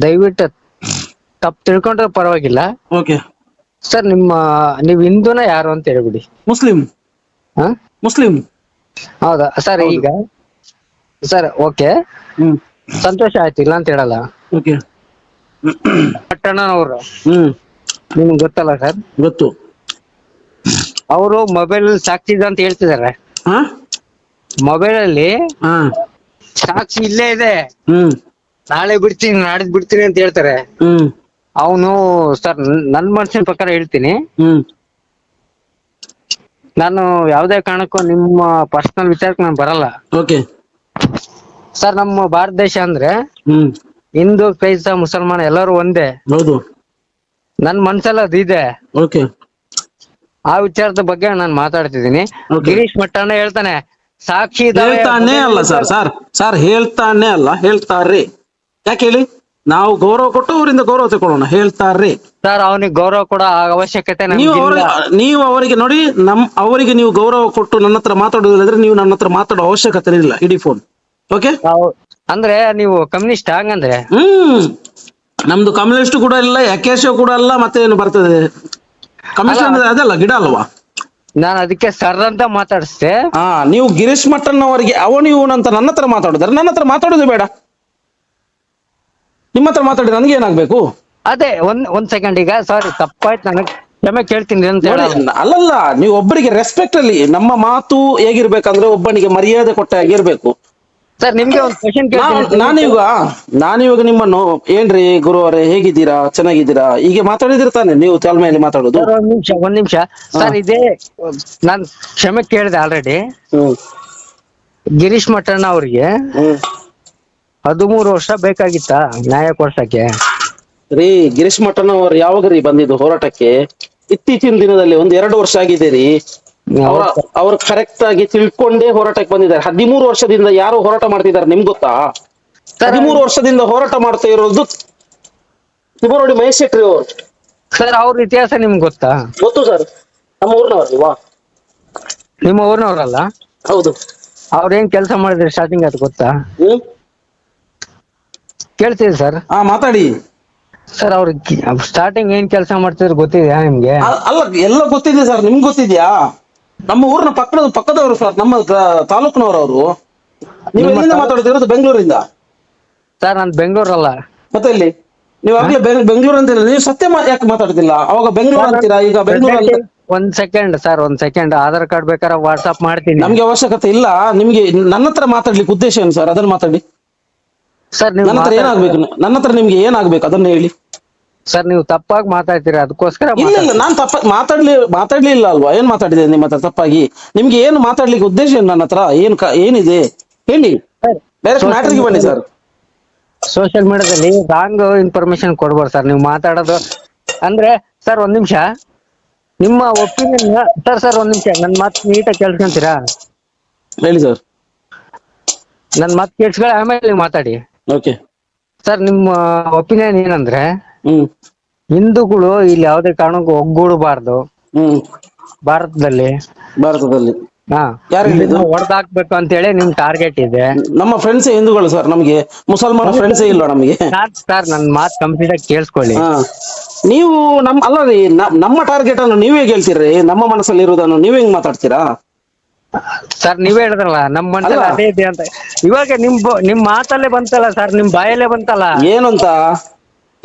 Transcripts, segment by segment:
ದಯವಿಟ್ಟು ತಪ್ಪು ತಿಳ್ಕೊಂಡ್ರೆ ಪರವಾಗಿಲ್ಲ. ಓಕೆ ಸರ್ ನಿಮ್ಮ ನೀವು ಹಿಂದೂನ ಯಾರು ಅಂತ ಹೇಳ್ಬಿಡಿ. ಮುಸ್ಲಿಂ. ಹಾ? ಮುಸ್ಲಿಂ. ಹೌದಾ? ಸರ್ ಈಗ? Sir okay. ಹ್ಮ್. ಸಂತೋಷ ಆಯ್ತು ಇಲ್ಲ ಅಂತ ಹೇಳಲ್ಲ. ಓಕೆ ಪಟ್ಟಣ್ಣನವರು ಹ್ಮ್. ನಿಮ್ಗೆ ಗೊತ್ತಲ್ಲ ಸರ್? ಗೊತ್ತು. ಅವರು ಮೊಬೈಲ್ ಸಾಕ್ಷಿ ಇದೆ ಅಂತ ಹೇಳ್ತಿದಾರೆ ಹಾ? ಮೊಬೈಲ್ ಅಲ್ಲಿ ಹಾ. ಸಾಕ್ಷಿ ಇಲ್ಲೇ ಇದೆ. ಹ್ಮ್. ನಾಳೆ ಬಿಡ್ತೀನಿ ನಾಡಿದ್ ಬಿಡ್ತೀನಿ ಅಂತ ಹೇಳ್ತಾರೆ. ಹ್ಮ್. ಅವನು ಸರ್ ನನ್ ಮನ್ಸಿನ ಪ್ರಕಾರ ಹೇಳ್ತೀನಿ. ಹ್ಮ್. ನಾನು ಯಾವ್ದೇ ಕಾರಣಕ್ಕೂ ನಿಮ್ಮ ಪರ್ಸನಲ್ ವಿಚಾರಕ್ಕೆ ನಾನು ಬರಲ್ಲ. ಓಕೆ. ಸರ್ ನಮ್ಮ ಭಾರತ ದೇಶ ಅಂದ್ರೆ ಹ್ಮ್. ಹಿಂದೂ ಕ್ರೈಸ್ತ ಮುಸಲ್ಮಾನ ಎಲ್ಲರೂ ಒಂದೇ. ಹೌದು. ನನ್ ಮನ್ಸಲ್ಲಿ ಅದು ಇದೆ. ಓಕೆ. ಆ ವಿಚಾರದ ಬಗ್ಗೆ ನಾನು ಮಾತಾಡ್ತಿದ್ದೀನಿ. Okay. ಗಿರೀಶ್ ಮಟ್ಟಣ್ಣ ಹೇಳ್ತಾನೆ ಸಾಕ್ಷಿ ಇದಾವೆ, ಹೇಳ್ತಾನೆ ಅಲ್ಲ ಸರ್ ಸರ್ ಸರ್ ಹೇಳ್ತಾನೆ ಅಲ್ಲ ಹೇಳ್ತಾರ್ರಿ. ಯಾಕೆ ಹೇಳಿ? ನಾವು ಗೌರವ ಕೊಟ್ಟು ಅವರಿಂದ ಗೌರವ ತಗೊಳ್ಳೋಣ ಹೇಳ್ತಾರ್ರಿ. ಸರ್ ಅವನಿಗೆ ಗೌರವ ಕೊಡೋ ಅವಶ್ಯಕತೆ ನೀವು ನೀವು ಅವರಿಗೆ ನೋಡಿ ನಮ್ ಅವರಿಗೆ ನೀವು ಗೌರವ ಕೊಟ್ಟು ನನ್ನ ಹತ್ರ ಮಾತಾಡೋದಿಲ್ಲದ್ರೆ ನೀವು ನನ್ನ ಹತ್ರ ಮಾತಾಡೋ ಅವಶ್ಯಕತೆ ಇಲ್ಲ ಇಡೀ ಫೋನ್. ಓಕೆ? ಅಂದ್ರೆ ನೀವು ಕಮ್ಯುನಿಸ್ಟ್ ಹಂಗಂದ್ರೆ? ಹ್ಮ್. ನಮ್ದು ಕಮ್ಯುನಿಸ್ಟ್ ಕೂಡ ಇಲ್ಲ ಯಕೇಶ ಕೂಡ ಅಲ್ಲ ಮತ್ತೆ ಏನು ಬರ್ತದೆ? ಕಮ್ಯುನಿಸ್ಟ್ ಅಂದ್ರೆ ಅದಲ್ಲ ಗಿಡ ಅಲ್ವಾ? ನಾನು ಅದಕ್ಕೆ ಸರ್ ಅಂತ ಮಾತಾಡಿಸ್ದೆ. ಹಾ ನೀವು ಗಿರೀಶ್ ಮಠನ್ ಅವರಿಗೆ ಅವನು ಇವನು ಅಂತ ನನ್ನ ಹತ್ರ ಮಾತಾಡಿದ್ರೆ ನನ್ನ ಹತ್ರ ಮಾತಾಡೋದು ಬೇಡ. ನಿಮ್ಮ ಹತ್ರ ಮಾತಾಡಿ ನನಗೆ ಏನಾಗ್ಬೇಕು? ಅದೇ ಒಂದ್ ಒಂದ್ ಸೆಕೆಂಡ್ ಈಗ ಸಾರಿ ತಪ್ಪಾಯ್ತು ನನಗೆ ಕ್ಷಮೆ ಕೇಳ್ತೀನಿ ಅಂತ ಅಲ್ಲಲ್ಲ ನೀವು ಒಬ್ಬರಿಗೆ ರೆಸ್ಪೆಕ್ಟ್ ಅಲ್ಲಿ ನಮ್ಮ ಮಾತು ಹೇಗಿರ್ಬೇಕಂದ್ರೆ ಒಬ್ಬನಿಗೆ ಮರ್ಯಾದೆ ಕೊಟ್ಟ ಹಾಗಿರ್ಬೇಕು ಸರ್ ನಿಮ್ಗೆ ಒಂದು ಕ್ವಶನ್ ನಾನ್- ಕೇಳ್ತೀನಿ ನಾನೀಗ ನಾನಿವಾಗ ನಿಮ್ಮನ್ನು ಏನ್ರಿ ಗುರುವರೇ ಹೇಗಿದ್ದೀರಾ ಚೆನ್ನಾಗಿದ್ದೀರಾ? ಹೀಗೆ ಮಾತಾಡಿದಿರ್ತಾನೆ ನೀವು ತಾಳ್ಮೆಯಲ್ಲಿ ಮಾತಾಡೋದು. ಸರ್ ಒಂದ್ ನಿಮಿಷ ಒಂದ್ ನಿಮಿಷ. ಸರ್ ಇದೇ ನಾನ್ ಕ್ಷಮೆ ಕೇಳಿದೆ ಆಲ್ರೆಡಿ ಹ್ಮ್. ಗಿರೀಶ್ ಮಠಣ್ಣ ಅವ್ರಿಗೆ. ಹ್ಮ್. ಹದಿಮೂರು ವರ್ಷ ಬೇಕಾಗಿತ್ತ ನ್ಯಾಯ ಕೊಡ್ಸಕ್ಕೆ? ರೀ ಗಿರೀಶ್ ಮಠನ್ ಅವರು ಯಾವಾಗ ರೀ ಬಂದಿದ್ದು ಹೋರಾಟಕ್ಕೆ? ಇತ್ತೀಚಿನ ದಿನದಲ್ಲಿ ಒಂದ್ ಎರಡು ವರ್ಷ ಆಗಿದೆ ರೀ. ಅವ್ರ ಅವ್ರು ಕರೆಕ್ಟ್ ಆಗಿ ತಿಳ್ಕೊಂಡೇ ಹೋರಾಟಕ್ಕೆ ಬಂದಿದ್ದಾರೆ. ಹದಿಮೂರು ವರ್ಷದಿಂದ ಯಾರು ಹೋರಾಟ ಮಾಡ್ತಿದ್ದಾರೆ ನಿಮ್ಗೆ ಗೊತ್ತಾ? ಹದಿಮೂರು ವರ್ಷದಿಂದ ಹೋರಾಟ ಮಾಡ್ತಾ ಇರೋದು ತಿಮ್ಮರೋಡಿ ಮಹೇಶ್ ಶೆಟ್ಟಿ ಅವರು. ಸರ್ ಅವ್ರ ಇತಿಹಾಸ ನಿಮ್ಗೆ ಗೊತ್ತಾ? ಗೊತ್ತು ಸರ್. ನಮ್ಮ ಊರ್ನವರು ನೀವಾ? ನಿಮ್ಮ ಊರಿನವ್ರಲ್ಲ? ಹೌದು. ಅವ್ರ ಏನ್ ಕೆಲಸ ಮಾಡಿದ್ರೆ ಸ್ಟಾರ್ಟಿಂಗ್ ಅದು ಗೊತ್ತಾ? ಹ್ಮ್? ಕೇಳ್ತೀವಿ ಸರ್. ಹಾ ಮಾತಾಡಿ. ಸರ್ ಅವ್ರ ಸ್ಟಾರ್ಟಿಂಗ್ ಏನ್ ಕೆಲಸ ಮಾಡ್ತಿದ್ರು ಗೊತ್ತಿದ್ಯಾ ನಿಮ್ಗೆ? ಅ- ಅಲ್ಲ ಎಲ್ಲ ಗೊತ್ತಿದೆ ಸರ್ ನಿಮ್ಗೆ ಗೊತ್ತಿದ್ಯಾ? ನಮ್ಮ ಊರಿನ ಪಕ್ಕದ ಪಕ್ಕದವರು ಸರ್ ನಮ್ಮ ತಾಲೂಕಿನವರು ಅವರು ನೀವು ಎಲ್ಲಿಂದ ಮಾತಾಡ್ತಿರೋದು ಬೆಂಗಳೂರಿಂದ. ಸರ್ ನಾನು ಬೆಂಗಳೂರಲ್ಲ. ಮತ್ತೆ ಇಲ್ಲಿ? ನೀವು ಆಗ್ಲೇ ಬೆಂಗ್- ಬೆಂಗಳೂರು ಅಂತಿಲ್ಲ ನೀವು ಸತ್ಯ ಯಾಕೆ ಮಾತಾಡ್ತಿಲ್ಲ? ಅವಾಗ ಬೆಂಗಳೂರು ಅಂತೀರಾ? ಈಗ ಬೆಂಗಳೂರು ಅಂತ ಒಂದ್ ಸೆಕೆಂಡ್ ಸರ್ ಒಂದ್ ಸೆಕೆಂಡ್ ಆಧಾರ್ ಕಾರ್ಡ್ ಬೇಕಾದ್ರೆ ವಾಟ್ಸ್ಆಪ್ ಮಾಡ್ತೀನಿ. ನಮ್ಗೆ ಅವಶ್ಯಕತೆ ಇಲ್ಲ. ನಿಮ್ಗೆ ನನ್ನ ಹತ್ರ ಮಾತಾಡ್ಲಿಕ್ಕೆ ಉದ್ದೇಶ ಏನು ಸರ್? ಅದನ್ನ ಮಾತಾಡಿ. ಸರ್ ನನ್ನ ಹತ್ರ ಏನಾಗ್ಬೇಕು? ನನ್ನ ಹತ್ರ ನಿಮ್ಗೆ ಏನಾಗ್ಬೇಕು? ಅದನ್ನ ಹೇಳಿ. ಸರ್ ನೀವು ತಪ್ಪಾಗಿ ಮಾತಾಡ್ತೀರಾ? ಅದಕ್ಕೋಸ್ಕರ ಇಲ್ಲ ಇಲ್ಲ ನಾನು ತಪ್ಪ ಮಾತಾಡ್ಲಿ ಮಾತಾಡ್ಲಿಲ್ಲ ಅಲ್ವಾ? ಏನ್ ಮಾತಾಡಿದೆ ನಿಮ್ಮ ಹತ್ರ ತಪ್ಪಾಗಿ? ನಿಮ್ಗೆ ಏನು ಮಾತಾಡ್ಲಿಕ್ಕೆ ಉದ್ದೇಶ ಏನು ನನ್ನ ಹತ್ರ? ಏನ್ ಕ- ಏನಿದೆ? ಹೇಳಿ. ಬೇರೆ ಮ್ಯಾಟ್ರಿಗೆ ಬನ್ನಿ ಸರ್. ಸೋಷಿಯಲ್ ಮೀಡಿಯಾದಲ್ಲಿ ರಾಂಗ್ ಇನ್ಫಾರ್ಮೇಶನ್ ಕೊಡ್ಬಾರ್ದು ಸರ್. ನೀವು ಮಾತಾಡೋದು ಅಂದ್ರೆ ಸರ್ ಒಂದ್ ನಿಮಿಷ. ನಿಮ್ಮ ಒಪಿನಿಯನ್ ಸರ್ ಸರ್ ಒಂದ್ ನಿಮಿಷ. ನನ್ನ ಮಾತು ನೀಟಾಗಿ ಕೇಳ್ಕೊಂತೀರಾ ಹೇಳಿ ಸರ್. ನನ್ನ ಮಾತು ಕೇಳಿಸ್ಕೊಳ್ಳಿ ಆಮೇಲೆ ನೀವು ಮಾತಾಡಿ. ಓಕೆ ಸರ್ ನಿಮ್ಮ ಒಪಿನಿಯನ್ ಏನಂದ್ರೆ ಹ್ಮ್. ಹಿಂದೂಗಳು ಇಲ್ಲಿ ಯಾವುದೇ ಕಾರಣಕ್ಕೂ ಒಗ್ಗೂಡಬಾರ್ದು. ಹ್ಮ್. ಭಾರತದಲ್ಲಿ. ಭಾರತದಲ್ಲಿ. ಹಾ. ಯಾರು ಹೇಳಿದ್ದು? ಹೊಡೆದಾಕ್ಬೇಕು ಅಂತ ಹೇಳಿ ನಿಮ್ ಟಾರ್ಗೆಟ್ ಇದೆ. ನಮ್ಮ ಫ್ರೆಂಡ್ಸ್ ಹಿಂದೂಗಳು ಸರ್ ನಮಗೆ ಮುಸಲ್ಮಾನ ಫ್ರೆಂಡ್ಸ್ ಇಲ್ಲ ನಮಗೆ? ಸರ್ ಸರ್ ನನ್ ಮಾತ್ ಕಂಪ್ಲೀಟ್ ಆಗಿ ಕೇಳಿಸ್ಕೊಳ್ಳಿ. ಹಾ. ನೀವು ನಮ್ ಅಲ್ಲ ರೀ ನ- ನಮ್ಮ ಟಾರ್ಗೆಟ್ ಅನ್ನು ನೀವೇ ಹೇಳ್ತೀರಿ ನಮ್ಮ ಮನಸ್ಸಲ್ಲಿ ಇರೋದನ್ನು ನೀವ್ ಹೆಂಗ್ ಮಾತಾಡ್ತೀರಾ? ಸರ್ ನೀವೇ ಹೇಳಿದ್ರಲ್ಲ ನಮ್ ಮನ್ಸಲ್ಲಿ ಅಲ್ಲ. ಅದೇ ಇದೆ ಅಂತ. ಇವಾಗ ನಿಮ್ ಬ- ನಿಮ್ ಮಾತಲ್ಲೇ ಬಂತಲ್ಲ ಸರ್ ನಿಮ್ ಬಾಯಲ್ಲೇ ಬಂತಲ್ಲ. ಏನಂತ?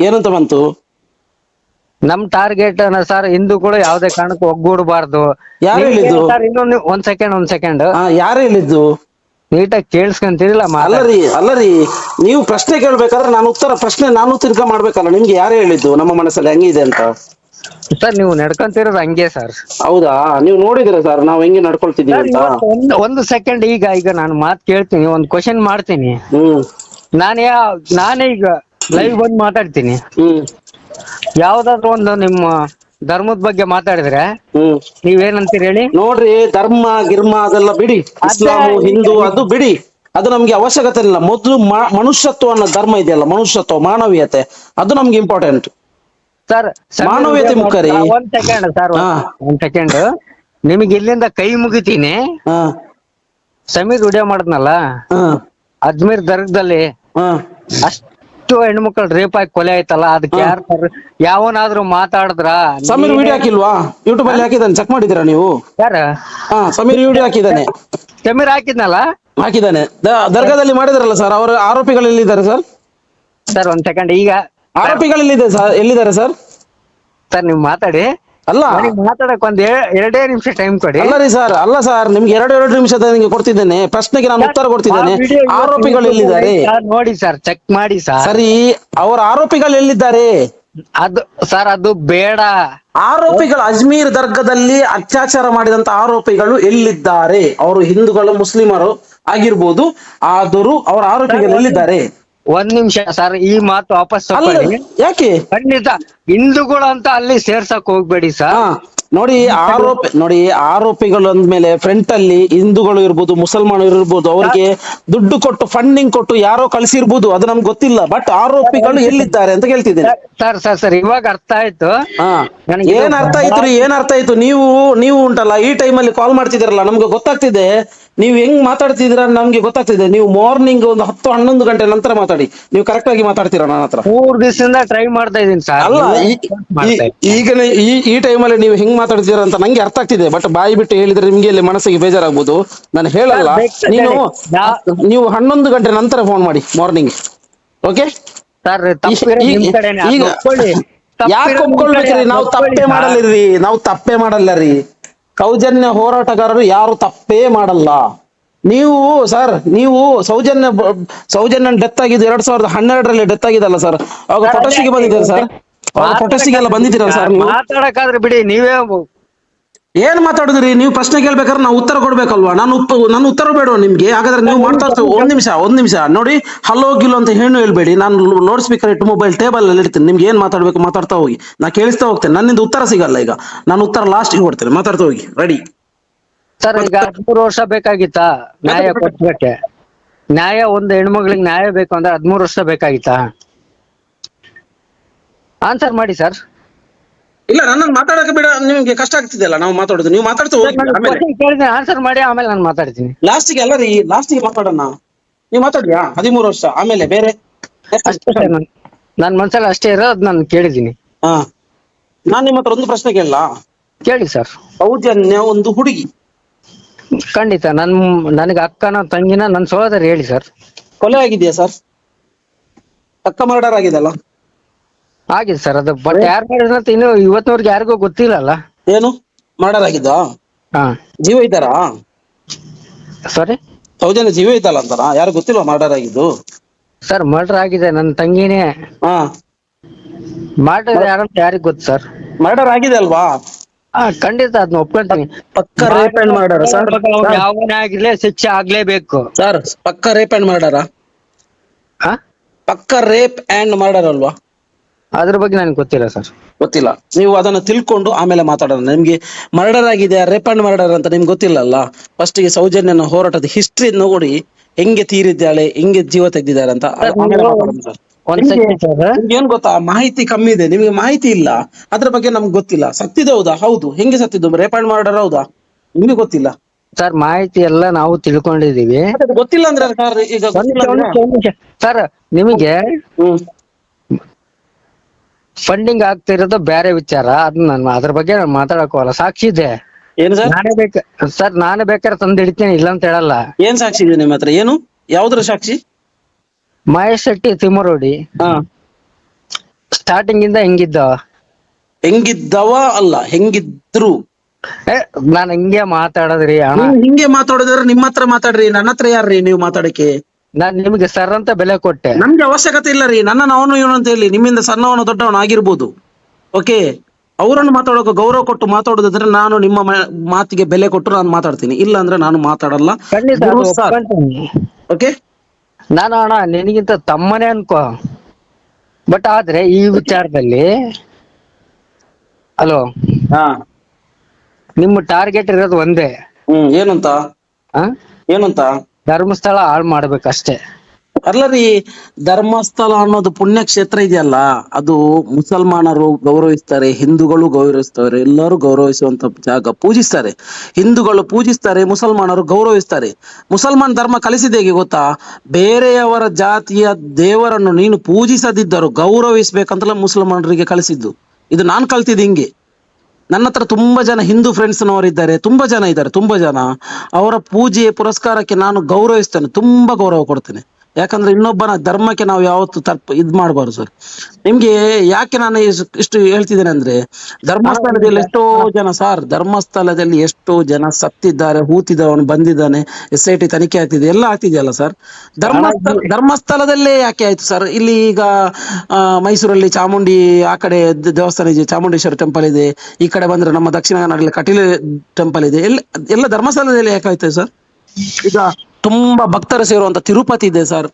ಏನಂತ ಬಂತು? ನಮ್ ಟಾರ್ಗೆಟ್ ಸರ್ ಹಿಂದೂಗಳು ಯಾವ್ದೇ ಕಾರಣಕ್ಕೂ ಒಗ್ಗೂಡಬಾರ್ದು. ಯಾರು ಹೇಳಿದ್ದು? ಸರ್ ಇನ್ನೊಂದು ಒಂದ್ ಸೆಕೆಂಡ್ ಒಂದ್ ಸೆಕೆಂಡ್ ಯಾರು ಹೇಳಿದ್ದು? ನೀಟಾಗಿ ಕೇಳಿಸ್ಕಂತಿರಲ್ಲ ಅಲ್ಲರಿ ಅಲ್ಲರಿ ನೀವು ಪ್ರಶ್ನೆ ಕೇಳ್ಬೇಕಾದ್ರೆ ನಾನು ಉತ್ತರ ಪ್ರಶ್ನೆ ನಾನು ತಿರ್ಗಾ ಮಾಡ್ಬೇಕಲ್ಲ ನಿಮ್ಗೆ ಯಾರು ಹೇಳಿದ್ದು ನಮ್ಮ ಮನಸ್ಸಲ್ಲಿ? ಹೆಂಗಿದೆ ಅಂತ? ಸರ್ ನೀವು ನಡ್ಕೊಂತಿರೋದು ಹಂಗೆ ಸರ್. ಹೌದಾ? ನೀವು ನೋಡಿದಿರ ಸರ್ ನಾವು ಹೆಂಗೆ ನಡ್ಕೊಳ್ತಿದೀವಿ ಸರ್ ಅಂತ? ಒಂದು ಒಂದು ಸೆಕೆಂಡ್ ಈಗ ಈಗ ನಾನು ಮಾತು ಕೇಳ್ತೀನಿ ಒಂದು ಕ್ವಶನ್ ಮಾಡ್ತೀನಿ. ಹ್ಮ್. ನಾನು ಯಾ ನಾನೇ ಈಗ ಲೈವ್ ಬಂದು ಮಾತಾಡ್ತೀನಿ. ಹ್ಮ್. ಯಾವ್ದಾದ್ರು ಒಂದು ನಿಮ್ಮ ಧರ್ಮದ ಬಗ್ಗೆ ಮಾತಾಡಿದ್ರೆ ಹ್ಮ್. ನೀವೇನಂತೀರಿ ಹೇಳಿ? ನೋಡ್ರಿ ಧರ್ಮ ಗಿರ್ಮ ಅದೆಲ್ಲ ಬಿಡಿ. ಇಸ್ಲಾಮು ಹಿಂದೂ ಅದು ಬಿಡಿ. ಅದು ನಮ್ಗೆ ಅವಶ್ಯಕತೆ ಇಲ್ಲ. ಮೊದಲು ಮನುಷ್ಯತ್ವ ಅನ್ನೋ ಧರ್ಮ ಇದೆಯಲ್ಲ ಮನುಷ್ಯತ್ವ ಮಾನವೀಯತೆ ಅದು ನಮ್ಗೆ ಇಂಪಾರ್ಟೆಂಟ್ ಸರ್ ಮಾನವೀಯತೆ ಮುಖರಿ. ಒಂದ್ ಸೆಕೆಂಡ್ ಸರ್. ಒಂದ್ ಸೆಕೆಂಡ್ ನಿಮಗೆ ಇಲ್ಲಿಂದ ಕೈ ಮುಗಿತೀನಿ. ಸಮೀರ್ ವಿಡಿಯೋ ಮಾಡದ್ನಲ್ಲ? ಹಾ. ಅಜ್ಮೀರ್ ದರ್ಗದಲ್ಲಿ ಅಷ್ಟು ಹೆಣ್ಮಕ್ಳು ರೇಪ್ ಆಗಿ ಕೊಲೆ ಆಯ್ತಲ್ಲ ಅದಕ್ಕೆ ಯಾರು ಯಾವನಾದ್ರು ಮಾತಾಡಿದ್ರ? ಸಮೀರ್ ವಿಡಿಯೋ ಹಾಕಿಲ್ವಾ? ಯೂಟ್ಯೂಬ್ ಅಲ್ಲಿ ಹಾಕಿದ್ದಾನೆ ಚೆಕ್ ಮಾಡಿದ್ರ ನೀವು? ಯಾರ ಹಾ ಸಮೀರ್ ವಿಡಿಯೋ ಹಾಕಿದ್ದಾನೆ. ಸಮೀರ್ ಹಾಕಿದ್ನಲ್ಲ? ಹಾಕಿದ್ದಾನೆ. ದ- ದರ್ಗಾದಲ್ಲಿ ಮಾಡಿದಾರಲ್ಲ ಸರ್ ಅವರ ಆರೋಪಿಗಳು ಎಲ್ಲಿದ್ದಾರೆ ಸರ್ ಸರ್ ಒಂದ್ ಸೆಕೆಂಡ್ ಈಗ ಆರೋಪಿಗಳು ಎಲ್ಲಿದೆ ಸರ್ ಎಲ್ಲಿದ್ದಾರೆ ಸರ್? ಸರ್ ನೀವು ಮಾತಾಡಿ. ಅಲ್ಲ. ನನಗ್ ಮಾತಾಡಕ್ ಒಂದ್ ಎ- ಎರಡೇ ನಿಮಿಷ ಟೈಮ್ ಕೊಡಿ. ಅಲ್ಲ ರೀ ಸರ್ ಅಲ್ಲ ಸರ್ ನಿಮ್ಗೆ ಎರಡು ಎರಡು ನಿಮಿಷದ ನಿಮ್ಗೆ ಕೊಡ್ತಿದ್ದೇನೆ. ಪ್ರಶ್ನೆಗೆ ನಾನು ಉತ್ತರ ಕೊಡ್ತಿದ್ದೇನೆ. ಆ video ಇವತ್ತು ಆರೋಪಿಗಳು ಎಲ್ಲಿದ್ದಾರೆ ನೋಡಿ ಸರ್ ಚೆಕ್ ಮಾಡಿ ಸರ್. ಸರಿ ಅವರ ಆರೋಪಿಗಳು ಎಲ್ಲಿದ್ದಾರೆ ಅದು ಸರ್ ಅದು ಬೇಡ. ಆರೋಪಿಗಳು ಅಜ್ಮೀರ್ ದರ್ಗದಲ್ಲಿ ಅತ್ಯಾಚಾರ ಮಾಡಿದಂತ ಆರೋಪಿಗಳು ಎಲ್ಲಿದ್ದಾರೆ? ಅವರು ಹಿಂದೂಗಳು ಮುಸ್ಲಿಮರು ಆಗಿರ್ಬೋದು ಆದರೂ ಅವರ ಆರೋಪಿಗಳು ಎಲ್ಲಿದ್ದಾರೆ? ಒಂದ್ ನಿಮಿಷ ಸರ್ ಈ ಮಾತು ವಾಪಸ್ ತಗೊಳ್ಳಿ ಯಾಕೆ? ಖಂಡಿತ ಹಿಂದೂಗಳು ಅಂತ ಅಲ್ಲಿ ಸೇರ್ಸಕ್ ಹೋಗ್ಬೇಡಿ ಸರ್. ನೋಡಿ ಆರೋಪಿ ನೋಡಿ ಆರೋಪಿಗಳು ಅಂದ್ಮೇಲೆ ಫ್ರಂಟ್ ಅಲ್ಲಿ ಹಿಂದೂಗಳು ಇರ್ಬೋದು ಮುಸಲ್ಮಾನರು ಇರ್ಬೋದು ಅವ್ರಿಗೆ ದುಡ್ಡು ಕೊಟ್ಟು ಫಂಡಿಂಗ್ ಕೊಟ್ಟು ಯಾರೋ ಕಳ್ಸಿರ್ಬೋದು ಅದು ನಮ್ಗೆ ಗೊತ್ತಿಲ್ಲ. ಬಟ್ ಆರೋಪಿಗಳು ಎಲ್ಲಿದ್ದಾರೆ ಅಂತ ಕೇಳ್ತಿದ್ದೀನಿ. ಸರ್ ಸರ್ ಸರ್ ಇವಾಗ ಅರ್ಥ ಆಯ್ತು. ಏನ್ ಅರ್ಥ ಆಯ್ತು ರೀ ಏನ್ ಅರ್ಥ ಆಯ್ತು? ನೀವು ನೀವು ಉಂಟಲ್ಲ ಈ ಟೈಮ್ ಅಲ್ಲಿ ಕಾಲ್ ಮಾಡ್ತಿದ್ದೀರಲ್ಲ ನಮ್ಗೆ ಗೊತ್ತಾಗ್ತಿದೆ. ನೀವು ಹೆಂಗ್ ಮಾತಾಡ್ತಿದ್ದೀರಾ ನಮ್ಗೆ ಗೊತ್ತಾಗ್ತಿದೆ. ನೀವು ಮಾರ್ನಿಂಗ್ ಒಂದು ಹತ್ತು ಹನ್ನೊಂದು ಗಂಟೆ ನಂತರ ಮಾತಾಡಿ ನೀವು ಕರೆಕ್ಟ್ ಆಗಿ ಮಾತಾಡ್ತೀರಾ ನನ್ನ ಹತ್ರ? ಮೂರು ದಿವಸದಿಂದ ಟ್ರೈ ಮಾಡ್ತಾ ಇದೀನಿ ಸರ್ ಅಲ್ಲ ಈ- ಈ- ಈ ಈ ಟೈಮಲ್ಲಿ ನೀವು ಹೆಂಗ್ ಮಾತಾಡ್ತೀರಾ ಅಂತ ನಂಗೆ ಅರ್ಥ ಆಗ್ತಿದೆ ಬಟ್ ಬಾಯಿ ಬಿಟ್ಟು ಹೇಳಿದ್ರೆ ನಿಮ್ಗೆ ಇಲ್ಲಿ ಮನಸ್ಸಿಗೆ ಬೇಜಾರಾಗ್ಬೋದು. ನಾನು ಹೇಳಲ್ಲ ನೀನು ನೀವು ಹನ್ನೊಂದು ಗಂಟೆ ನಂತರ ಫೋನ್ ಮಾಡಿ ಮಾರ್ನಿಂಗ್ ಓಕೆ ಸರ್ ತಪ್ಪಿರೋ ನಿಮ್ ಕಡೆನೆ ಅದ್ನ ಈಗ ಒಪ್ಕೊಳ್ಳಿ. ತಪ್ಪಿರೋ ಯಾಕೆ ನಿಮ್ ಒಪ್ಕೊಳ್ಬೇಕ್ರಿ? ಕಡೆ ನಾವು ಒಪ್ಕೊಳ್ಳಿ ತಪ್ಪೇ ಸರ್. ರೀ. ನಾವು ತಪ್ಪೇ ಮಾಡಲ್ಲ ರೀ. ಸೌಜನ್ಯ ಹೋರಾಟಗಾರರು ಯಾರು ತಪ್ಪೇ ಮಾಡಲ್ಲ. ನೀವು ಸರ್ ನೀವು ಸೌಜನ್ಯ ಸೌಜನ್ಯ ಡೆತ್ ಆಗಿದ್ದು ಎರಡ್ ಸಾವಿರದ ಹನ್ನೆರಡರಲ್ಲಿ ಡೆತ್ ಆಗಿದಲ್ಲ ಸರ್ ಅವಾಗ ಪ್ರೊಟೆಸ್ಟ್ಗೆ ಬಂದಿದ್ದಾರೆ ಸರ್ ಅವಾಗ ಪ್ರೊಟೆಸ್ಟ್ಗೆಲ್ಲ ಬಂದಿದ್ದೀರಲ್ಲ ಸರ್ ಮಾತಾಡಕಾದ್ರೆ ಮಾತಾಡಕ್ಕಾದ್ರೆ ಬಿಡಿ ನೀವೇ ಏನ್ ಮಾತಾಡಿದ್ರಿ? ನೀವು ಪ್ರಶ್ನೆ ಕೇಳ್ಬೇಕಾದ್ರೆ ನಾವು ಉತ್ತರ ಕೊಡ್ಬೇಕಲ್ವಾ? ನಾನು ಉಪ್ಪ ನಾನು ಉತ್ತರ ಬೇಡ ನಿಮ್ಗೆ? ಹಾಗಾದ್ರೆ ನೀವು ಮಾಡ್ತಾ ಇರ್ತೀವಿ ಒಂದ್ ನಿಮಿಷ ಒಂದ್ ನಿಮಿಷ. ನೋಡಿ ಹಲೋ ಗಿಲೋ ಅಂತ ಹೇಳು ಹೇಳ್ಬೇಡಿ. ನಾನು ಲೌಡ್ ಸ್ಪೀಕರ್ ಇಟ್ಟು ಮೊಬೈಲ್ ಟೇಬಲ್ ಅಲ್ಲಿ ಇಡ್ತೀನಿ. ನಿಮ್ಗೆ ಏನ್ ಮಾತಾಡ್ಬೇಕು ಮಾತಾಡ್ತಾ ಹೋಗಿ. ನಾ ಕೇಳಿಸ್ತಾ ಹೋಗ್ತೇನೆ. ನನ್ನಿಂದ ಉತ್ತರ ಸಿಗಲ್ಲ ಈಗ. ನಾನು ಉತ್ತರ ಲಾಸ್ಟಿಗೆ ಕೊಡ್ತೇನೆ. ಮಾತಾಡ್ತಾ ಹೋಗಿ. ರೆಡಿ ಸರ್ ಈಗ ಹದಿಮೂರು ವರ್ಷ ಬೇಕಾಗಿತ್ತಾ? ನ್ಯಾಯ ಕೊಟ್ಟಕ್ಕೆ ನ್ಯಾಯ ಒಂದು ಹೆಣ್ಮಗಳಿಗೆ ನ್ಯಾಯ ಬೇಕು ಅಂದ್ರೆ ಹದಿಮೂರು ವರ್ಷ ಬೇಕಾಗಿತ್ತಾ? ಆನ್ಸರ್ ಮಾಡಿ ಸರ್ ಇಲ್ಲ ನನ್ನ ಮಾತಾಡಕ್ಕೆ ಬೇಡ ನಿಮ್ಗೆ ಕಷ್ಟ ಆಗ್ತಿದೆಯಲ್ಲ ನಾವು ಮಾತಾಡೋದು. ನೀವು ಮಾತಾಡ್ತಾ ಹೋಗಿ ಆಮೇಲೆ. ಕೇಳಿದ್ರೆ ಆನ್ಸರ್ ಮಾಡಿ ಆಮೇಲೆ ನಾನು ಮಾತಾಡ್ತೀನಿ. ಲಾಸ್ಟಿಗೆ ಅಲ್ಲ ರೀ ಲಾಸ್ಟಿಗೆ ಮಾತಾಡೋಣ. ನೀವು ಮಾತಾಡ್ಯಾ ಹದಿಮೂರು ವರ್ಷ ಆಮೇಲೆ ಬೇರೆ? ಅಷ್ಟೇ ಸರ್ ನನ್ ನನ್ ಮನ್ಸಲ್ಲಿ ಅಷ್ಟೇ ಇರೋದು ನಾನು ಕೇಳಿದ್ದೀನಿ. ಹಾ. ನಾನ್ ನಿಮ್ಮ ಹತ್ರ ಒಂದು ಪ್ರಶ್ನೆ ಕೇಳಲ್ಲ ಕೇಳಿ ಸರ್ ಸೌಜನ್ಯ ಒಂದು ಹುಡುಗಿ. ಖಂಡಿತ. ನನ್ ನನಗೆ ಅಕ್ಕನ ತಂಗಿನ ನನ್ನ ಸಹೋದರಿ ಹೇಳಿ ಸರ್. ಕೊಲೆ ಆಗಿದೆಯಾ ಸರ್? ಅಕ್ಕ ಮರ್ಡರ್ ಆಗಿದೆಲ್ಲ ಆಗಿದೆ ಸರ್. ಅದು ಬಟ್ ಯಾರು ಮಾಡಿದ್ರು ಅಂತ ಇನ್ನು ಇವತ್ತಿನವ್ರಿಗೆ ಯಾರಿಗೂ ಗೊತ್ತಿಲ್ಲಲ್ಲ ಏನು? ಮರ್ಡರ್ ಆಗಿದ್ದಾ? ಹಾ. ಜೀವ ಇದ್ದಾರಾ? ಸಾರಿ ಸೌಜನ್ಯ ಜೀವ ಇದ್ದಲ್ಲ ಅಂತಾರ? ಯಾರು ಗೊತ್ತಿಲ್ವಾ ಮರ್ಡರ್ ಆಗಿದ್ದು? ಸರ್ ಮರ್ಡರ್ ಆಗಿದೆ. ನನ್ನ ತಂಗಿನೇ. ಹಾ. ಮರ್ಡರ್ ಯಾರಂತ ಯಾರಿಗ್ ಗೊತ್ತು ಸರ್. ಮರ್ಡರ್ ಆಗಿದೆ ಅಲ್ವಾ? ಹಾ ಖಂಡಿತ ಅದನ್ನ ಒಪ್ಕೊಂತೀನಿ. ಪಕ್ಕ ರೇಪ್ ಅಂಡ್ ಮರ್ಡರ್ ಸರ್? ಯಾವನೇ ಆಗಿರ್ಲಿ ಶಿಕ್ಷೆ ಆಗ್ಲೇಬೇಕು. ಸರ್ ಪಕ್ಕ ರೇಪ್ ಅಂಡ್ ಮರ್ಡರ್ ಹಾ? ಪಕ್ಕ ರೇಪ್ ಅಂಡ್ ಮರ್ಡರ್ ಅಲ್ವಾ? ಅದ್ರ ಬಗ್ಗೆ ನನಗೆ ಗೊತ್ತಿಲ್ಲ ಸರ್. ಗೊತ್ತಿಲ್ಲ. ನೀವು ಅದನ್ನ ತಿಳ್ಕೊಂಡು ಆಮೇಲೆ ಮಾತಾಡೋಣ. ನಿಮ್ಗೆ ಮರ್ಡರ್ ಆಗಿದೆ ರೇಪ್ ಅಂಡ್ ಮರ್ಡರ್ ಅಂತ ನಿಮ್ಗೆ ಗೊತ್ತಿಲ್ಲಲ್ಲ? ಫಸ್ಟ್ಗೆ ಸೌಜನ್ಯನ ಹೋರಾಟದ ಹಿಸ್ಟ್ರಿ ನೋಡಿ ಹೆಂಗೆ ತೀರಿದ್ದಾಳೆ ಹೆಂಗೆ ಜೀವ ತೆಗೆದಿದ್ದಾರೆ ಅಂತ ಆಮೇಲೆ ಮಾತಾಡೋಣ ಸರ್. ಏನ್ ಗೊತ್ತಾ? ಮಾಹಿತಿ ಕಮ್ಮಿ ಇದೆ. ನಿಮ್ಗೆ ಮಾಹಿತಿ ಇಲ್ಲ. ಅದ್ರ ಬಗ್ಗೆ ನಮ್ಗೆ ಗೊತ್ತಿಲ್ಲ. ಸತ್ತಿದ್ದು ಹೌದಾ? ಹೌದು. ಹೆಂಗೆ ಸತ್ತಿದ್ದು? ರೇಪ್ ಅಂಡ್ ಮರ್ಡರ್ ಹೌದಾ? ನಿಮ್ಗೆ ಗೊತ್ತಿಲ್ಲ. ಸರ್ ಮಾಹಿತಿ ಎಲ್ಲ ನಾವು ತಿಳ್ಕೊಂಡಿದೀವಿ ಗೊತ್ತಿಲ್ಲ ಅಂದ್ರೆ ಸರ್ ಈಗ. ಸರ್ ನಿಮಗೆ ಫಂಡಿಂಗ್ ಆಗ್ತಿರೋದು ಬೇರೆ ವಿಚಾರ. ಅದನ್ನ ನಾನು ಅದ್ರ ಬಗ್ಗೆ ನಾನು ಮಾತಾಡಕ್ ಹೋಗಲ್ಲ. ಸಾಕ್ಷಿ ಇದೆ. ಏನು ಸರ್ ನಾನೇ ಬೇಕ ಸರ್ ನಾನೇ ಬೇಕಾದ್ರೆ ತಂದು ಹಿಡಿತೀನಿ ಇಲ್ಲ ಅಂತ ಹೇಳಲ್ಲ. ಏನ್ ಸಾಕ್ಷಿ ಇದೆ ನಿಮ್ಮ ಹತ್ರ? ಏನು? ಯಾವ್ದ್ರ ಸಾಕ್ಷಿ? ಮಹೇಶ್ ಶೆಟ್ಟಿ ತಿಮ್ಮರೋಡಿ. ಹಾ. ಸ್ಟಾರ್ಟಿಂಗ್ ಇಂದ ಹೆಂಗಿದ್ದ? ಹೆಂಗಿದ್ದವ ಅಲ್ಲ ಹೆಂಗಿದ್ರು? ನಾನು ನಾನ್ ಹಿಂಗೆ ಮಾತಾಡದ್ರಿ ಅಣ್ಣ. ನೀವು ಹಿಂಗೆ ಮಾತಾಡಿದ್ರೆ ನಿಮ್ಮ ಹತ್ರ ಮಾತಾಡ್ರಿ ನನ್ನ ಹತ್ರ ಯಾರ್ರಿ ನೀವು ಮಾತಾಡಕ್ಕೆ? ನಾನ್ ನಿಮ್ಗೆ ಸರ್ ಅಂತ ಬೆಲೆ ಕೊಟ್ಟೆ. ನಮ್ಗೆ ಅವಶ್ಯಕತೆ ಇಲ್ಲ ರೀ ನನ್ನ ಅವನು ಇವನು ಅಂತ ಹೇಳಿ ನಿಮ್ಮಿಂದ ಸಣ್ಣವನು ದೊಡ್ಡವನು ಆಗಿರ್ಬೋದು. ಓಕೆ? ಅವರನ್ನು ಮಾತಾಡೋಕೆ ಗೌರವ ಕೊಟ್ಟು ಮಾತಾಡೋದಿದ್ರೆ ನಾನು ನಿಮ್ಮ ಮ- ಮಾತಿಗೆ ಬೆಲೆ ಕೊಟ್ಟು ನಾನು ಮಾತಾಡ್ತೀನಿ. ಇಲ್ಲ ಅಂದ್ರೆ ನಾನು ಮಾತಾಡಲ್ಲ. ಖಂಡಿತ ಅದು ಗುರು ಸರ್. ಒಪ್ಕೊಂತೀನಿ. ಓಕೆ? ನಾನು ಅಣ್ಣ ನಿನಗಿಂತ ತಮ್ಮನೇ ಅನ್ಕೋ. ಬಟ್ ಆದ್ರೆ ಈ ವಿಚಾರದಲ್ಲಿ ಹಲೋ ಹಾ. ನಿಮ್ಮ ಟಾರ್ಗೆಟ್ ಇರೋದು ಒಂದೇ. ಹ್ಮ್ ಏನಂತ? ಆ? ಏನಂತ? ಧರ್ಮಸ್ಥಳ ಹಾಳು ಮಾಡ್ಬೇಕಷ್ಟೇ. ಅಲ್ಲ ರೀ ಧರ್ಮಸ್ಥಳ ಅನ್ನೋದು ಪುಣ್ಯ ಕ್ಷೇತ್ರ ಇದೆಯಲ್ಲ, ಅದು ಮುಸಲ್ಮಾನರು ಗೌರವಿಸ್ತಾರೆ, ಹಿಂದೂಗಳು ಗೌರವಿಸ್ತಾರೆ, ಎಲ್ಲರೂ ಗೌರವಿಸುವಂತ ಜಾಗ ಪೂಜಿಸ್ತಾರೆ. ಹಿಂದೂಗಳು ಪೂಜಿಸ್ತಾರೆ, ಮುಸಲ್ಮಾನರು ಗೌರವಿಸ್ತಾರೆ. ಮುಸಲ್ಮಾನ್ ಧರ್ಮ ಕಲಿಸಿದ ಹೇಗೆ ಗೊತ್ತಾ? ಬೇರೆಯವರ ಜಾತಿಯ ದೇವರನ್ನು ನೀನು ಪೂಜಿಸದಿದ್ದರು ಗೌರವಿಸ್ಬೇಕಂತಲೇ ಮುಸಲ್ಮಾನರಿಗೆ ಕಲಿಸಿದ್ದು. ಇದು ನಾನ್ ಕಲ್ತಿದ್ದು ಹಿಂಗೆ. ನನ್ನ ಹತ್ರ ತುಂಬಾ ಜನ ಹಿಂದೂ ಫ್ರೆಂಡ್ಸ್ ನವರಿದ್ದಾರೆ ತುಂಬಾ ಜನ ಇದ್ದಾರೆ, ತುಂಬಾ ಜನ. ಅವರ ಪೂಜೆ ಪುರಸ್ಕಾರಕ್ಕೆ ನಾನು ಗೌರವಿಸ್ತೇನೆ, ತುಂಬಾ ಗೌರವ ಕೊಡ್ತೇನೆ. ಯಾಕಂದ್ರೆ ಇನ್ನೊಬ್ಬನ ಧರ್ಮಕ್ಕೆ ನಾವು ಯಾವತ್ತು ತಪ್ಪು ಇದ್ ಮಾಡಬಾರ್ದು ಸರ್. ನಿಮ್ಗೆ ಯಾಕೆ ನಾನು ಇಷ್ಟು ಹೇಳ್ತಿದ್ದೇನೆ ಅಂದ್ರೆ, ಧರ್ಮಸ್ಥಳದಲ್ಲಿ ಎಷ್ಟೋ ಜನ ಸರ್, ಧರ್ಮಸ್ಥಳದಲ್ಲಿ ಎಷ್ಟೋ ಜನ ಸತ್ತಿದ್ದಾರೆ ಹೂತಿದವನು ಬಂದಿದ್ದಾನೆ, ಎಸ್ ಐ ಟಿ ತನಿಖೆ ಆಗ್ತಿದೆ, ಎಲ್ಲ ಆಗ್ತಿದೆಯಲ್ಲ ಸರ್. ಧರ್ಮಸ್ಥಳ, ಧರ್ಮಸ್ಥಳದಲ್ಲೇ ಯಾಕೆ ಆಯ್ತು ಸರ್? ಇಲ್ಲಿ ಈಗ ಮೈಸೂರಲ್ಲಿ ಚಾಮುಂಡಿ, ಆ ಕಡೆ ದೇವಸ್ಥಾನ ಇದೆ, ಚಾಮುಂಡೇಶ್ವರ ಟೆಂಪಲ್ ಇದೆ, ಈ ಕಡೆ ಬಂದ್ರೆ ನಮ್ಮ ದಕ್ಷಿಣ ಕನ್ನಡದಲ್ಲಿ ಕಟೀಲು ಟೆಂಪಲ್ ಇದೆ, ಎಲ್ಲ ಎಲ್ಲ ಧರ್ಮಸ್ಥಳದಲ್ಲಿ ಯಾಕೆ ಆಯ್ತು ಸರ್? ಈಗ ತುಂಬಾ ಭಕ್ತರು ಸೇರುವಂತ ತಿರುಪತಿ ಇದೆ ಸರ್.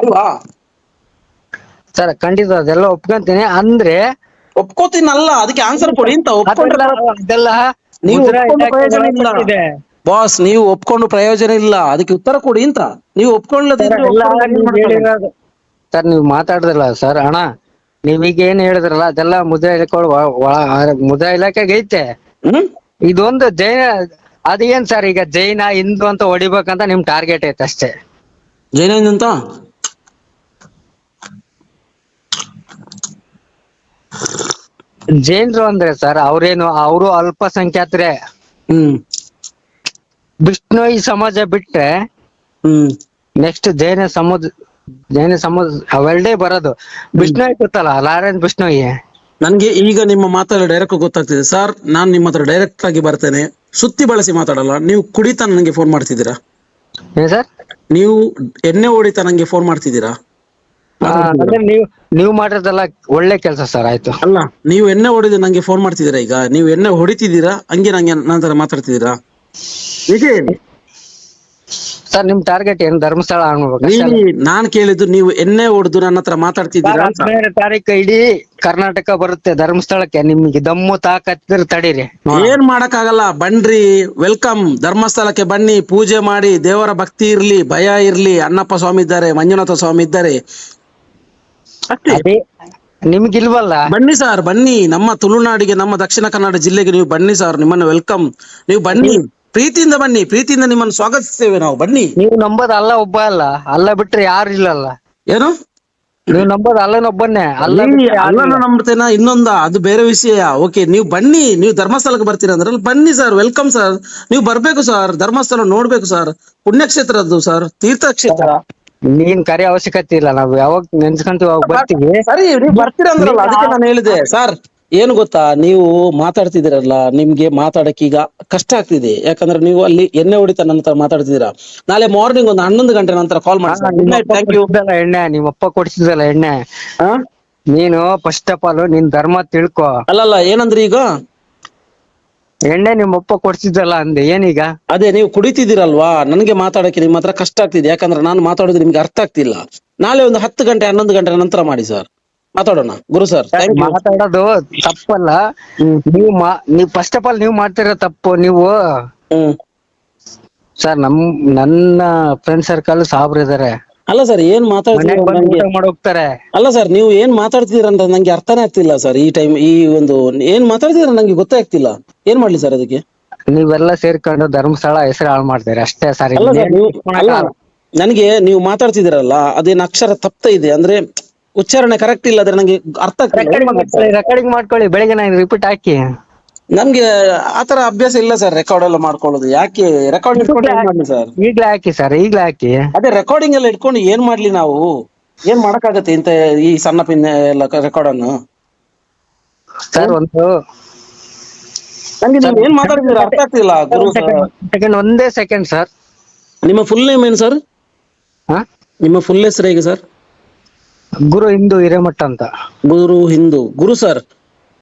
ಅಲ್ವಾ? ಸರ್ ಖಂಡಿತ ಅದೆಲ್ಲ ಒಪ್ಕೊಂತೀನಿ. ಅಂದ್ರೆ ಒಪ್ಕೋತೀನಲ್ಲ ಅದಕ್ಕೆ ಆನ್ಸರ್ ಕೊಡಿ ಅಂತ ಒಪ್ಕೊಂಡ್ರೆ ಅದೆಲ್ಲ ನೀವು ಮುದ್ರಾ ಒಪ್ಕೊಂಡು ಪ್ರಯೋಜನ ಇಲ್ಲ. ಒಳಪಟ್ಟಿದೆ. ಬಾಸ್ ನೀವು ಒಪ್ಕೊಂಡು ಪ್ರಯೋಜನ ಇಲ್ಲ. ಅದಕ್ಕೆ ಉತ್ತರ ಕೊಡಿ ಅಂತ. ನೀವು ಒಪ್ಕೊಳ್ಳದಿದ್ರೆ ಸರ್, ನೀವ್ ಮಾಡ್ತಾರೆ? ಸರ್ ನೀವು ಮಾತಾಡಿದ್ರಲ್ಲ ಸರ್ ಅಣ್ಣ. ನೀವೀಗ ಏನ್ ಹೇಳಿದ್ರಲ್ಲ ಅದೆಲ್ಲ ಮುದ್ರಾ ಇಲಾಖೆ ಒಳ- ಮುದ್ರಾ ಇಲಾಖೆಗೆ ಐತೆ. ಹ್ಮ್? ಇದೊಂದು ಜೈನ ಅದೇನ್ ಸರ್ ಈಗ ಜೈನ ಹಿಂದೂ ಅಂತ ಹೊಡಿಬೇಕಂತ ನಿಮ್ ಟಾರ್ಗೆಟ್ ಐತೆ ಅಷ್ಟೇ. ಜೈನ ಅಂತ? ಜೈನರು ಅಂದ್ರೆ ಸರ್ ಅವ್ರೇನು ಅವರು ಅಲ್ಪಸಂಖ್ಯಾತ್ರೆ. ಹ್ಮ್. ಬಿಷ್ಣೋಯಿ ಸಮಾಜ ಬಿಟ್ರೆ ಹ್ಮ್. ನೆಕ್ಸ್ಟ್ ಜೈನ ಸಮುದ ಜೈನ ಸಮುದ ಅವೆಲ್ಡೇ ಬರೋದು. ಬಿಷ್ಣೋಯ್ ಗೊತ್ತಲ್ಲ ಲಾರೆನ್ಸ್ ಬಿಷ್ಣೋಯ್. ನನ್ಗೆ ಈಗ ನಿಮ್ಮ ಮಾತಲ್ಲಿ ಡೈರೆಕ್ಟ್ ಗೊತ್ತಾಗ್ತಿದೆ. ಸರ್ ನಾನ್ ನಿಮ್ಮ ಹತ್ರ ಡೈರೆಕ್ಟ್ ಆಗಿ ಬರ್ತೇನೆ. ಸುತ್ತಿ ಬಳಸಿ ಮಾತಾಡಲ್ಲ. ನೀವು ಕುಡಿತ ನನಗೆ ಫೋನ್ ಮಾಡ್ತಿದ್ದೀರಾ? ಸರ್ ನೀವು ಎಣ್ಣೆ ಹೊಡಿತ ನಂಗೆ ಫೋನ್ ಮಾಡ್ತಿದ್ದೀರಾ? ಅಂದ್ರೆ ನೀವು ನೀವು ಮಾಡಿರೋದೆಲ್ಲ ಒಳ್ಳೆ ಕೆಲಸ ಸರ್ ಆಯ್ತು. ಅಲ್ಲ ನೀವು ಎಣ್ಣೆ ಹೊಡೆದು ನಂಗೆ ಫೋನ್ ಮಾಡ್ತಿದ್ದೀರಾ ಈಗ? ನೀವು ಎಣ್ಣೆ ಹೊಡಿತಿದ್ದೀರಾ? ಹಂಗೆ ನಂಗೆ ನಂತರ ಮಾತಾಡ್ತಿದ್ದೀರಾ? ನಿಜ ಹೇಳಿ. ಸರ್ ನಿಮ್ ಟಾರ್ಗೆಟ್ ಏನ್? ಧರ್ಮಸ್ಥಳ ಅನ್ಬೇಕು ನಾನ್ ಕೇಳಿದ್ದು ನೀವು ಎನ್ನೇ ಹೊಡೆದು ನನ್ನ ಹತ್ರ ಮಾತಾಡ್ತಿದ್ದೀರಾ ಅಂತ. ಹದಿನೈದು ತಾರೀಕು ಇಡೀ ಕರ್ನಾಟಕ ಬರುತ್ತೆ ಧರ್ಮಸ್ಥಳಕ್ಕೆ. ನಿಮ್ಗೆ ದಮ್ಮು ತಾಕತ್ತಿದ್ರೆ ತಡೀರಿ. ನೋಡೋಣ. ಏನ್ ಮಾಡಕ್ಕಾಗಲ್ಲ. ಬನ್ರಿ ವೆಲ್ಕಮ್. ಧರ್ಮಸ್ಥಳಕ್ಕೆ ಬನ್ನಿ ಪೂಜೆ ಮಾಡಿ ದೇವರ ಭಕ್ತಿ ಇರ್ಲಿ ಭಯ ಇರ್ಲಿ ಅಣ್ಣಪ್ಪ ಸ್ವಾಮಿ ಇದ್ದಾರೆ ಮಂಜುನಾಥ ಸ್ವಾಮಿ ಇದ್ದಾರೆ. ಅಷ್ಟೇ. ಅದೇ ನಿಮ್ಗಿಲ್ವಲ್ಲ? ಬನ್ನಿ ಸರ್ ಬನ್ನಿ. ನಮ್ಮ ತುಳುನಾಡಿಗೆ ನಮ್ಮ ದಕ್ಷಿಣ ಕನ್ನಡ ಜಿಲ್ಲೆಗೆ ನೀವು ಬನ್ನಿ ಸರ್ ನಿಮ್ಮನ್ನು ವೆಲ್ಕಮ್. ನೀವು ಬನ್ನಿ. ಪ್ರೀತಿಯಿಂದ ಬನ್ನಿ ಪ್ರೀತಿಯಿಂದ ನಿಮ್ಮನ್ನು ಸ್ವಾಗತಿಸ್ತೇವೆ ನಾವು ಬನ್ನಿ. ನೀವು ನಂಬೋದು ಅಲ್ಲ ಒಬ್ಬ ಅಲ್ಲ. ಅಲ್ಲ ಬಿಟ್ರೆ ಯಾರು ಇಲ್ಲಲ್ಲ. ಏನು? ನೀವು ನಂಬೋದು ಅಲ್ಲನೊಬ್ಬನ್ನೇ ಅಲ್ಲ ಬಿಟ್ರೆ ಯಾರು ಅಲ್ಲನ ನಂಬ್ತೇನ ಇನ್ನೊಂದ? ಅದು ಬೇರೆ ವಿಷಯ. ಓಕೆ ನೀವು ಬನ್ನಿ ನೀವು ಧರ್ಮಸ್ಥಳಕ್ಕೆ ಬರ್ತೀರಾ ಅಂದ್ರೆ ಬನ್ನಿ ಸರ್ ವೆಲ್ಕಮ್ ಸರ್ ನೀವು ಬರ್ಬೇಕು ಸರ್ ಧರ್ಮಸ್ಥಳ ನೋಡ್ಬೇಕು ಸರ್ ಪುಣ್ಯಕ್ಷೇತ್ರದ್ದು ಸರ್ ತೀರ್ಥಕ್ಷೇತ್ರ. ನೀನ್ ಕರೆ ಅವಶ್ಯಕತೆ ಇಲ್ಲ ನಾವು ಯಾವಾಗ ನೆನ್ಸ್ಕೊಂತೀವಿ ಅವಾಗ ಬರ್ತೀವಿ. ಸರಿ ನೀವು ಬರ್ತೀರಾ ಅಂದ್ರಲ್ಲ ಅದಕ್ಕೆ ನಾನು ಹೇಳಿದೆ. ಸರ್ ಏನು ಗೊತ್ತಾ? ನೀವು ಮಾತಾಡ್ತಿದ್ದೀರಲ್ಲ ನಿಮ್ಗೆ ಮಾತಾಡಕ್ಕೆ ಈಗ ಕಷ್ಟ ಆಗ್ತಿದೆ. ಯಾಕಂದ್ರೆ ನೀವು ಅಲ್ಲಿ ಎಣ್ಣೆ ಹೊಡಿತಾ ನನ್ನ ಹತ್ರ ಮಾತಾಡ್ತಿದ್ದೀರಾ? ನಾಳೆ ಮಾರ್ನಿಂಗ್ ಒಂದು ಹನ್ನೊಂದು ಗಂಟೆ ನಂತರ ಕಾಲ್ ಮಾಡ್ತೀನಿ ಎಣ್ಣೆ ನಿಮ್ಮಪ್ಪ ಕೊಡಿಸಿದಲ್ಲ ಎಣ್ಣೆ. ನೀನು ಫಸ್ಟ್ ಆಫ್ ಆಲ್ ನಿನ್ ಧರ್ಮ ತಿಳ್ಕೊ. ಅಲ್ಲಲ್ಲ ಏನಂದ್ರೆ ಈಗ? ಎಣ್ಣೆ ನಿಮ್ಮಪ್ಪ ಕೊಡ್ಸಿದ್ದಲ್ಲ ಅಂದೆ ಏನೀಗ? ಅದೇ ನೀವು ಕುಡಿತಿದ್ದೀರಲ್ವಾ? ನನಗೆ ಮಾತಾಡಕ್ಕೆ ನಿಮ್ಮ ಹತ್ರ ಕಷ್ಟ ಆಗ್ತಿದೆ. ಯಾಕಂದ್ರೆ ನಾನು ಮಾತಾಡೋದು ನಿಮ್ಗೆ ಅರ್ಥ ಆಗ್ತಿಲ್ಲ. ನಾಳೆ ಒಂದು ಹತ್ತು ಗಂಟೆ ಹನ್ನೊಂದು ಗಂಟೆ ನಂತರ ಮಾಡಿ ಸರ್. ಮಾತಾಡೋಣ. ಗುರು ಸರ್ ಮಾತಾಡೋದು ತಪ್ಪಲ್ಲ. ನೀವು ನೀವು ಫಸ್ಟ್ ಆಫ್ ಆಲ್ ನೀವು ಮಾಡ್ತಿರೋ ತಪ್ಪು ನೀವು ಸರ್ ನಮ್ ನನ್ನ ಫ್ರೆಂಡ್ ಸರ್ಕಲ್ ಸಾಬ್ರು ಇದಾರೆ. ಅಲ್ಲ ಸರ್ ಏನ್ ಮಾತಾಡ್ತಾರೆ ಅಲ್ಲ ಸರ್ ನೀವು ಏನ್ ಮಾತಾಡ್ತಿದ್ದೀರ ಅಂತ ನಂಗೆ ಅರ್ಥನೇ ಆಗ್ತಿಲ್ಲ ಸರ್ ಈ ಟೈಮ್ ಈ ಒಂದು ಏನ್ ಮಾತಾಡ್ತಿದ್ದೀರ ನಂಗೆ ಗೊತ್ತೇ ಆಗ್ತಿಲ್ಲ. ಏನ್ ಮಾಡ್ಲಿ ಸರ್ ಅದಕ್ಕೆ? ನೀವೆಲ್ಲ ಸೇರ್ಕೊಂಡು ಧರ್ಮಸ್ಥಳ ಹೆಸರು ಹಾಳು ಮಾಡ್ತೀರಿ ಅಷ್ಟೇ ಸರ್ ನನಗೆ ನೀವು ಮಾತಾಡ್ತಿದ್ದೀರಲ್ಲ ಅದೇನ್ ಅಕ್ಷರ ತಪ್ತ ಇದೆ ಅಂದ್ರೆ ಉಚ್ಚಾರಣೆ ಕರೆಕ್ಟ್ ಇಲ್ಲ ಆದ್ರೆ ನಂಗೆ ಅರ್ಥ ಆಗ್ತಿಲ್ಲ. ರೆಕಾರ್ಡಿಂಗ್ ಮಾಡ್ಕೊಳ್ಳಿ ಬೆಳಿಗ್ಗೆ ನಾನು ರಿಪೀಟ್ ಹಾಕಿ. ನಮ್ಗೆ ಆತರ ಅಭ್ಯಾಸ ಇಲ್ಲ ಸರ್ ರೆಕಾರ್ಡ್ ಎಲ್ಲ ಮಾಡ್ಕೊಳ್ಳೋದು. ಯಾಕೆ? ರೆಕಾರ್ಡ್ ಇಟ್ಕೊಂಡು ಏನ್ ಮಾಡ್ಲಿ ಸರ್ ಈಗ್ಲೇ ಹಾಕಿ ಸರ್ ಈಗ್ಲೇ ಹಾಕಿ. ಅದೇ ರೆಕಾರ್ಡಿಂಗ್ ಎಲ್ಲ ಇಟ್ಕೊಂಡು ಏನ್ ಮಾಡ್ಲಿ ನಾವು? ಏನ್ ಮಾಡಕ್ಕಾಗತ್ತೆ ಇಂತ ಈ ಸಣ್ಣ ಪಿನ್ ಎಲ್ಲ ರೆಕಾರ್ಡ್ ಅನ್ನು? ಸರ್ ಒಂದು ನಂಗೆ ನೀವು ಏನ್ ಮಾತಾಡ್ತೀರಾ ಅರ್ಥ ಆಗ್ತಿಲ್ಲ ಗುರು. ಸೆಕೆಂಡ್ ಒಂದೇ ಸೆಕೆಂಡ್ ಸರ್ ನಿಮ್ಮ ಫುಲ್ ನೇಮ್ ಏನ್ ಸರ್ ಹಾ? ನಿಮ್ಮ ಫುಲ್ ಹೆಸರು ಹೇಗೆ ಸರ್ ಗುರು ಹಿಂದೂ ಹಿರೇಮಠ ಅಂತ. ಗುರು ಹಿಂದೂ. ಗುರು ಸರ್